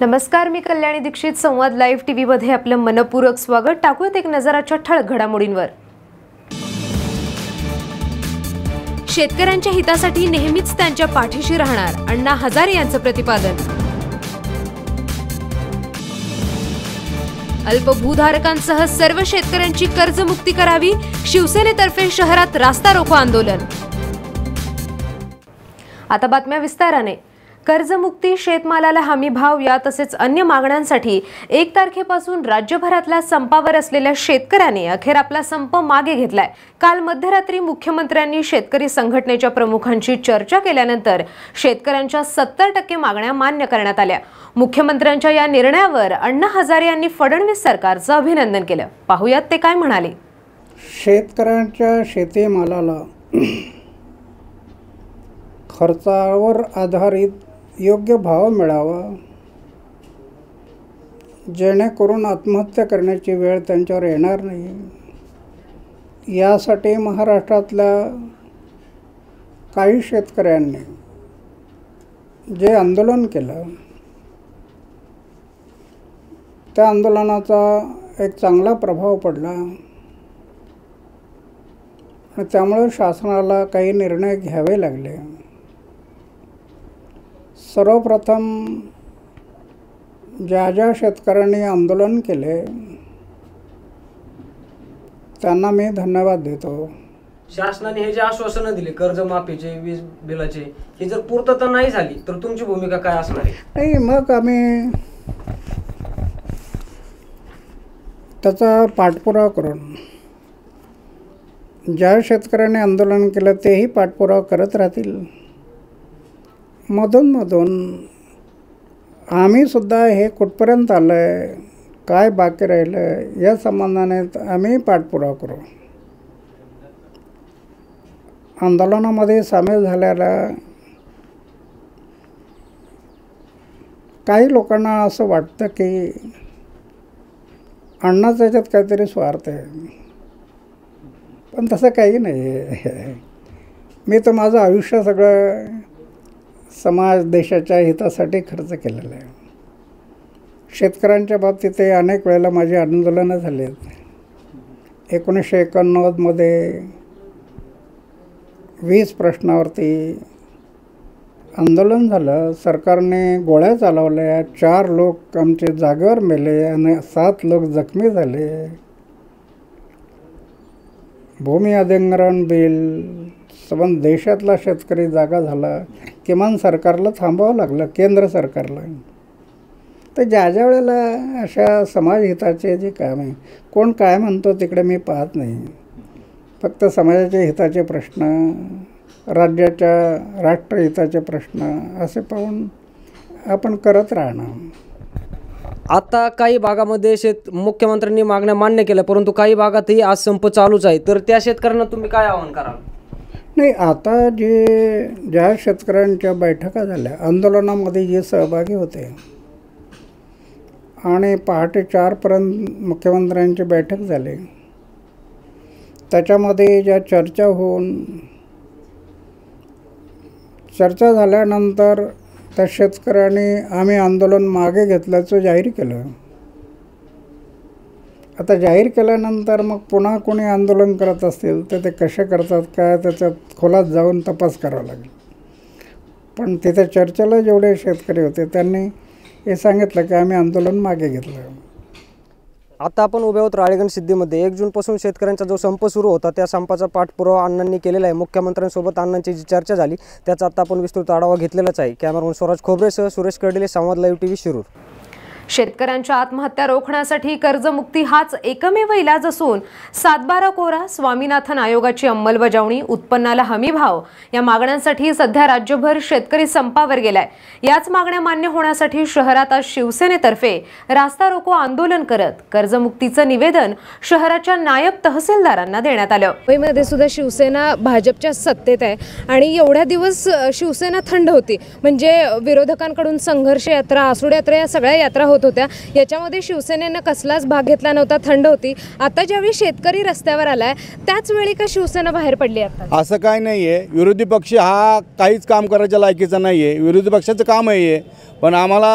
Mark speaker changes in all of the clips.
Speaker 1: नमस्कार मी कल्याणी दीक्षित. संवाद live TV मध्ये आपलं मनपूरक स्वागत. टाकूयात एक नजराच्या ठळक घडामोडींवर. शेतकऱ्यांच्या हितासाठी नेहमीच त्यांच्या पाठीशी राहणार अण्णा हजारे यांचं प्रतिपादन. अल्पभूधारकांसह सर्व शेतकऱ्यांची कर्जमुक्ती करावी शिवसेनेतर्फे शहरात रास्ता रोको आंदोलन. आता बातम्या विस्ताराने. कर्जमुक्ती शेतमालाला हमी भाव या तसेच अन्य मागण्यांसाठी एक तारखेपासून राज्यभरातल्या संपावर असलेल्या शेतकऱ्यांनी अखेर आपला संप मागे घेतलाय. काल मध्यरात्री मुख्यमंत्र्यांनी शेतकरी संघटनेच्या प्रमुखांची चर्चा केल्यानंतर शेतकऱ्यांच्या सत्तर टक्के मागण्या मान्य करण्यात आल्या. मुख्यमंत्र्यांच्या या निर्णयावर अण्णा हजारे यांनी फडणवीस सरकारचं अभिनंदन केलं. पाहुयात ते काय म्हणाले?
Speaker 2: शेतकऱ्यांच्या शेतीमालाला खर्चावर आधारित योग्य भाव मिळावा. जेणेकरून आत्महत्या करण्याची वेळ त्यांच्यावर येणार नाही. यासाठी महाराष्ट्रातल्या काही शेतकऱ्यांनी जे आंदोलन केलं त्या आंदोलनाचा एक चांगला प्रभाव पडला. आणि त्यामुळे शासनाला काही निर्णय घ्यावे लागले. सर्वप्रथम ज्या ज्या शेतकऱ्यांनी आंदोलन केले त्यांना मी धन्यवाद देतो.
Speaker 3: शासनाने हे जे आश्वासनं दिली कर्जमाफीचे वीज बिलाचे ही जर पूर्तता नाही झाली तर तुमची भूमिका काय असणार आहे?
Speaker 2: नाही मग आम्ही त्याचा पाठपुरावा करून ज्या शेतकऱ्यांनी आंदोलन केलं तेही पाठपुरावा करत राहतील. मधून आम्हीसुद्धा हे कुठपर्यंत आलं आहे काय बाकी राहिलं या संबंधाने आम्ही पाठपुरावा करू. आंदोलनामध्ये सामील झाल्याला काही लोकांना असं वाटतं की अण्णाच याच्यात काहीतरी स्वार्थ आहे. पण तसं काही नाही आहे. मी तर माझं आयुष्य सगळं समाज देशाच्या हितासाठी खर्च केलेला आहे. शेतकऱ्यांच्या बाबतीत ते अनेक वेळेला माझी आंदोलनं झाली आहेत. एकोणीसशे एकोणनव्वदमध्ये वीज प्रश्नावरती आंदोलन झालं. सरकारने गोळ्या चालवल्या. चार लोक आमचे जागेवर मेले आणि सात लोक जखमी झाले. भूमी अधिग्रहण बिल पण देशातला शेतकरी जागा झाला किमान सरकारला थांबावं लागलं केंद्र सरकारला. तर ज्या ज्या वेळेला अशा समाजहिताचे जे काम आहे कोण काय म्हणतो तिकडे मी पाहत नाही. फक्त समाजाच्या हिताचे प्रश्न राज्याच्या राष्ट्रहिताचे प्रश्न असे पाहून आपण करत राहणार.
Speaker 3: आता काही भागामध्ये शेत मुख्यमंत्र्यांनी मागण्या मान्य केल्या परंतु काही भागातही आज संप चालूच आहे. तर त्या शेतकऱ्यांना तुम्ही काय आवाहन कराल?
Speaker 2: नाही आता जे ज्या शेतकऱ्यांच्या बैठका झाल्या आंदोलनामध्ये जे सहभागी होते आणि पहाटे चारपर्यंत मुख्यमंत्र्यांची बैठक झाली त्याच्यामध्ये ज्या चर्चा होऊन चर्चा झाल्यानंतर त्या शेतकऱ्यांनी आम्ही आंदोलन मागे घेतल्याचं जाहीर केलं. आता जाहीर केल्यानंतर मग पुन्हा कोणी आंदोलन करत असतील तर ते कसे करतात? काय त्याच्यात खोलात जाऊन तपास करावा लागेल. पण तिथे चर्चेला जेवढे शेतकरी होते त्यांनी हे सांगितलं की आम्ही आंदोलन मागे घेतलं.
Speaker 3: आता आपण उभे आहोत राळेगण सिद्धीमध्ये. एक जूनपासून शेतकऱ्यांचा जो संप सुरू होता त्या संपाचा पाठपुरावा अण्णांनी केलेला आहे. मुख्यमंत्र्यांसोबत अण्णांची जी चर्चा झाली त्याचा आता आपण विस्तृत आढावा घेतलेलाच आहे. कॅमेरामन स्वराज खोबरेसह सुरेश कर्डिले संवाद लाईव्ह टी व्ही शिरूर.
Speaker 1: शेतकऱ्यांच्या आत्महत्या रोखण्यासाठी कर्जमुक्ती हाच एकमेव इलाज असून सातबारा कोरा स्वामीनाथन आयोगाची अंमलबजावणी उत्पन्नाला हमी भाव या मागण्यांसाठी सध्या राज्यभर शेतकरी संपावर गेलाय. याच मागण्या मान्य होण्यासाठी शहरात आज शिवसेनेतर्फे रास्ता रोको आंदोलन करत कर्जमुक्तीचं निवेदन शहराच्या नायब तहसीलदारांना देण्यात आलं.
Speaker 4: मुंबईमध्ये सुद्धा शिवसेना भाजपच्या सत्तेत आहे आणि एवढ्या दिवस शिवसेना थंड होती. म्हणजे विरोधकांकडून संघर्ष यात्रा आसूड यात्रा या सगळ्या यात्रा होत होत्या. याच्यामध्ये शिवसेनेनं कसलाच भाग घेतला नव्हता थंड होती. आता ज्यावेळी शेतकरी रस्त्यावर आलाय त्याच वेळी का शिवसेना बाहेर पडली आता?
Speaker 5: असं काय नाही आहे विरोधी पक्ष हा काहीच काम करायच्या लायकीचा नाही आहे विरोधी पक्षाचं काम आहे पण आम्हाला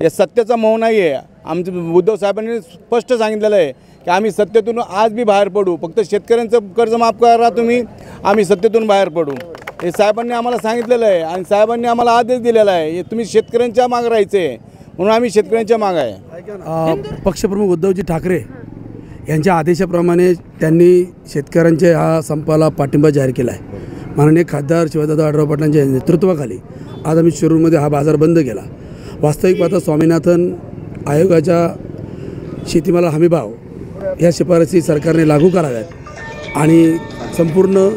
Speaker 5: हे सत्याचा मोह नाही आहे आमचं उद्धव साहेबांनी स्पष्ट सांगितलेलं आहे की आम्ही सत्तेतून आज बी बाहेर पडू. फक्त शेतकऱ्यांचं कर्ज माफ करा तुम्ही आम्ही सत्तेतून बाहेर पडू. हे साहेबांनी आम्हाला सांगितलेलं आहे आणि साहेबांनी आम्हाला आदेश दिलेला आहे. हे तुम्ही शेतकऱ्यांच्या माग राहायचं. आहे म्हणून आम्ही शेतकऱ्यांच्या मागं आहे.
Speaker 6: पक्षप्रमुख उद्धवजी ठाकरे यांच्या आदेशाप्रमाणे त्यांनी शेतकऱ्यांच्या हा संपाला पाठिंबा जाहीर केला आहे माननीय खासदार शिवदादा आढराव पाटलांच्या नेतृत्वाखाली आज आम्ही शिरूरमध्ये हा बाजार बंद केला. वास्तविक पाहता स्वामीनाथन आयोगाच्या शेतीमाला हमीभाव या शिफारसी सरकारने लागू कराव्यात आणि संपूर्ण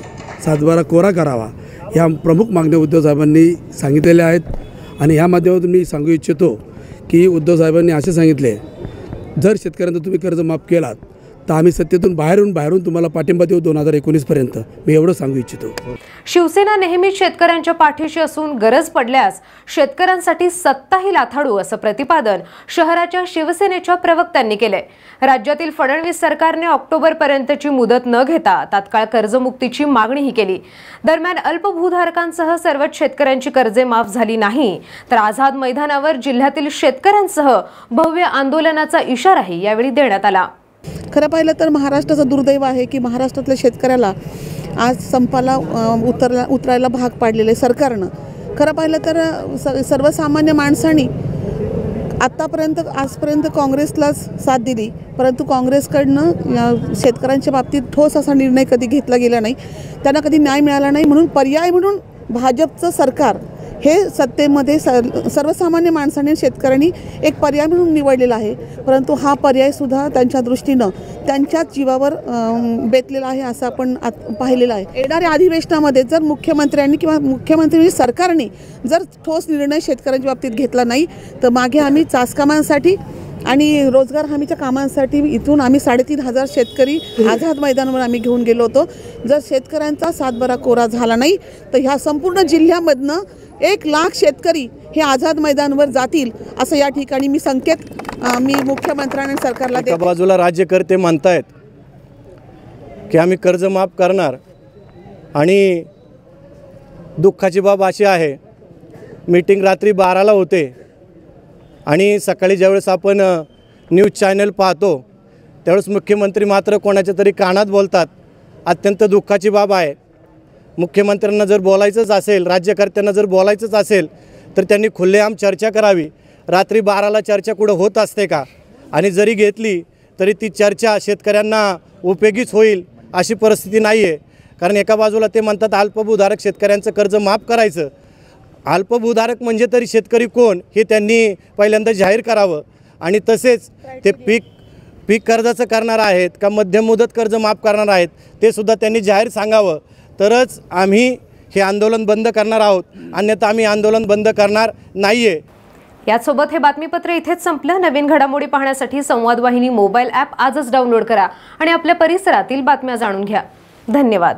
Speaker 6: सातबारा कोरा करावा या प्रमुख मागण्या उद्धव साहेबांनी सांगितलेल्या आहेत. आणि ह्या माध्यमातून मी सांगू इच्छितो की उद्धव साहेबांनी असे सांगितले जर शेतकऱ्यांचं तुम्ही कर्ज माफ केलात तर आम्ही सत्तेतून बाहेरून बाहेरून तुम्हाला पाठिंबा देऊ दोन हजार एकोणीसपर्यंत मी एवढं सांगू इच्छितो.
Speaker 1: शिवसेना नेहमीच शेतकऱ्यांच्या पाठीशी असून गरज पडल्यास शेतकऱ्यांसाठी सत्ताही लाथाडू असं प्रतिपादन शहराच्या शिवसेनेच्या प्रवक्त्यांनी केलंय. राज्यातील फडणवीस सरकारने ऑक्टोबरपर्यंतची मुदत न घेता तात्काळ कर्जमुक्तीची मागणीही केली. दरम्यान अल्पभूधारकांसह सर्वच शेतकऱ्यांची कर्जे माफ झाली नाही तर आझाद मैदानावर जिल्ह्यातील शेतकऱ्यांसह भव्य आंदोलनाचा इशाराही यावेळी देण्यात आला.
Speaker 7: खरं पाहिलं तर महाराष्ट्राचं दुर्दैव आहे की महाराष्ट्रातल्या शेतकऱ्याला आज संपाला उतरला उतरायला भाग पाडलेलं आहे सरकारनं. खरं पाहिलं तर स सर्वसामान्य माणसांनी आत्तापर्यंत आजपर्यंत काँग्रेसलाच साथ दिली. परंतु काँग्रेसकडनं या शेतकऱ्यांच्या बाबतीत ठोस असा निर्णय कधी घेतला गेला नाही. त्यांना कधी न्याय मिळाला नाही. म्हणून पर्याय म्हणून भाजपचं सरकार हे सत्तेमध्ये सर सर्वसामान्य माणसाने शेतकऱ्यांनी एक पर्याय म्हणून निवडलेला आहे. परंतु हा पर्यायसुद्धा त्यांच्या दृष्टीनं त्यांच्याच जीवावर बेतलेला आहे असं आपण आत पाहिलेलं आहे. येणाऱ्या अधिवेशनामध्ये जर मुख्यमंत्र्यांनी किंवा मुख्यमंत्री म्हणजे सरकारने जर ठोस निर्णय शेतकऱ्यांच्या बाबतीत घेतला नाही तर मागे आम्ही चासकामांसाठी आणि रोजगार हमीच्या कामांसाठी इथून आम्ही साडेतीन हजार शेतकरी आझाद मैदानावर आम्ही घेऊन गेलो होतो. जर शेतकऱ्यांचा सातबारा कोरा झाला नाही तर ह्या संपूर्ण जिल्ह्यामधनं एक लाख शेतकरी हे आझाद मैदानावर जातील असं या ठिकाणी मी संकेत मी मुख्यमंत्र्यांनी सरकारला
Speaker 8: बाजूला राज्यकर्ते म्हणतायत की आम्ही कर्ज माफ करणार आणि दुःखाची बाब अशी आहे मीटिंग रात्री बाराला होते. आणि सकाळी ज्यावेळेस आपण न्यूज चॅनल पाहतो त्यावेळेस मुख्यमंत्री मात्र कोणाच्या तरी कानात बोलतात. अत्यंत दुःखाची बाब आहे. मुख्यमंत्र्यांना जर बोलायचंच असेल राज्यकर्त्यांना जर बोलायचंच असेल तर त्यांनी खुल्लेआम चर्चा करावी. रात्री बाराला चर्चा कुठं होत असते का? आणि जरी घेतली तरी ती चर्चा शेतकऱ्यांना उपयोगीच होईल अशी परिस्थिती नाही आहे कारण एका बाजूला ते म्हणतात अल्पभूधारक शेतकऱ्यांचं कर्ज माफ करायचं अल्पभूधारक म्हणजे तरी शेतकरी कोण हे त्यांनी पहिल्यांदा जाहीर करावं. आणि तसेच ते पीक पीक कर्जाचं करणार आहेत का मध्यम मुदत कर्ज माफ करणार आहेत ते सुद्धा त्यांनी जाहीर सांगावं. तरच आम्ही हे आंदोलन बंद करणार आहोत. अन्यथा आम्ही आंदोलन बंद करणार नाही आहे
Speaker 1: यासोबत हे बातमीपत्र इथेच संपलं. नवीन घडामोडी पाहण्यासाठी संवाद वाहिनी मोबाईल ॲप आजच डाउनलोड करा आणि आपल्या परिसरातील बातम्या जाणून घ्या. धन्यवाद.